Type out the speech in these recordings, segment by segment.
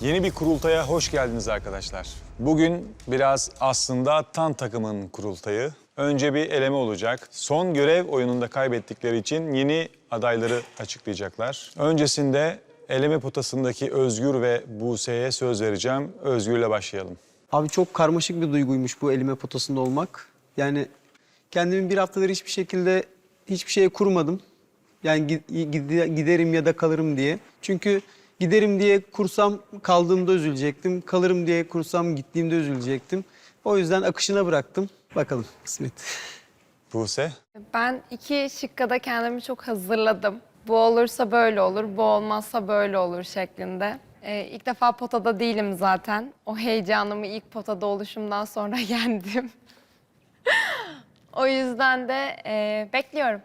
Yeni bir kurultaya hoş geldiniz arkadaşlar. Bugün biraz aslında tan takımın kurultayı. Önce bir eleme olacak. Son görev oyununda kaybettikleri için yeni adayları açıklayacaklar. Öncesinde eleme potasındaki Özgür ve Buse'ye söz vereceğim. Özgür'le başlayalım. Abi çok karmaşık bir duyguymuş bu elime potasında olmak. Yani kendimi bir haftadır hiçbir şekilde hiçbir şeye kurmadım. Yani gi- gide- giderim ya da kalırım diye. Çünkü giderim diye kursam kaldığımda üzülecektim. Kalırım diye kursam gittiğimde üzülecektim. O yüzden akışına bıraktım. Bakalım kısmet. Buse, Ben iki şıkka da kendimi çok hazırladım. Bu olursa böyle olur, bu olmazsa böyle olur şeklinde. Ee, ilk defa potada değilim zaten. O heyecanımı ilk potada oluşumdan sonra yendim. o yüzden de e, bekliyorum.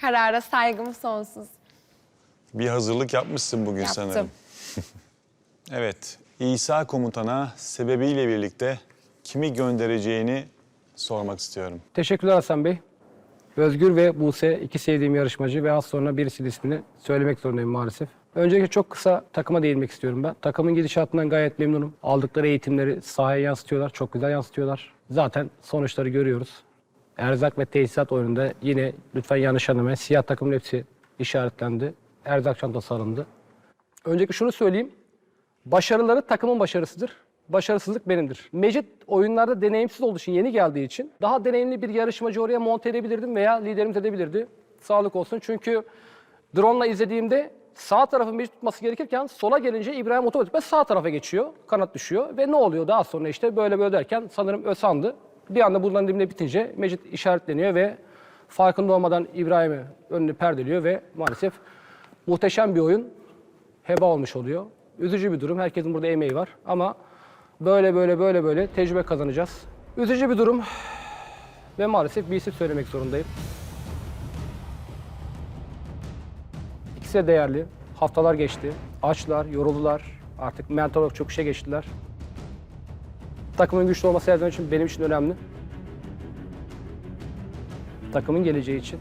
Karara saygım sonsuz. Bir hazırlık yapmışsın bugün Yaptım. sanırım. Evet, İsa komutana sebebiyle birlikte kimi göndereceğini sormak istiyorum. Teşekkürler Hasan Bey. Özgür ve Buse iki sevdiğim yarışmacı ve az sonra birisinin ismini söylemek zorundayım maalesef. Öncelikle çok kısa takıma değinmek istiyorum ben. Takımın gidişatından gayet memnunum. Aldıkları eğitimleri sahaya yansıtıyorlar, çok güzel yansıtıyorlar. Zaten sonuçları görüyoruz. Erzak ve tesisat oyununda yine lütfen yanlış anlamayın. Siyah takımın hepsi işaretlendi. Erzak çantası alındı. Öncelikle şunu söyleyeyim. Başarıları takımın başarısıdır. Başarısızlık benimdir. Mecit oyunlarda deneyimsiz olduğu için, yeni geldiği için daha deneyimli bir yarışmacı oraya monte edebilirdim veya liderimiz edebilirdi. Sağlık olsun. Çünkü drone'la izlediğimde sağ tarafın Mecit tutması gerekirken sola gelince İbrahim otomatikman sağ tarafa geçiyor. Kanat düşüyor ve ne oluyor daha sonra işte böyle böyle derken sanırım Özhan'dı. Bir anda bunların dibine bitince Mecit işaretleniyor ve farkında olmadan İbrahim'i önünü perdeliyor ve maalesef muhteşem bir oyun heba olmuş oluyor. Üzücü bir durum. Herkesin burada emeği var ama böyle böyle böyle böyle tecrübe kazanacağız. Üzücü bir durum ve maalesef bir isim söylemek zorundayım. İkisi de değerli. Haftalar geçti. Açlar, yoruldular. Artık mental olarak çok işe geçtiler. Takımın güçlü olması her zaman için benim için önemli. Takımın geleceği için.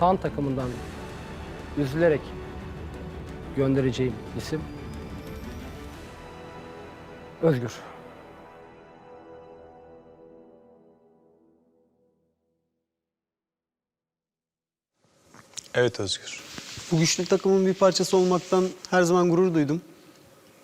Tan takımından üzülerek göndereceğim isim Özgür. Evet Özgür. Bu güçlü takımın bir parçası olmaktan her zaman gurur duydum.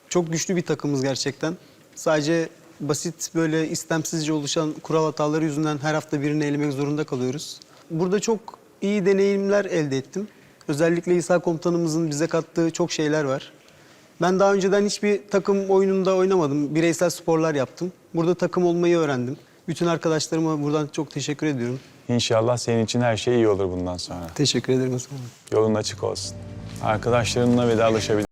Çok güçlü bir takımız gerçekten. Sadece basit böyle istemsizce oluşan kural hataları yüzünden her hafta birini elemek zorunda kalıyoruz. Burada çok iyi deneyimler elde ettim. Özellikle İsa komutanımızın bize kattığı çok şeyler var. Ben daha önceden hiçbir takım oyununda oynamadım. Bireysel sporlar yaptım. Burada takım olmayı öğrendim. Bütün arkadaşlarıma buradan çok teşekkür ediyorum. İnşallah senin için her şey iyi olur bundan sonra. Teşekkür ederim Hasan. Yolun açık olsun. Arkadaşlarınla vedalaşabilir.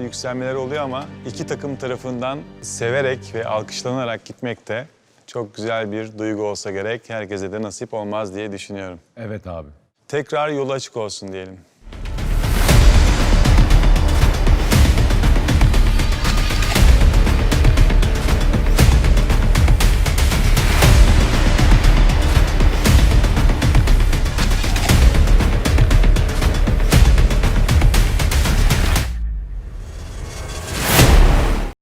Yükselmeler oluyor ama iki takım tarafından severek ve alkışlanarak gitmek de çok güzel bir duygu olsa gerek. Herkese de nasip olmaz diye düşünüyorum. Evet abi. Tekrar yolu açık olsun diyelim.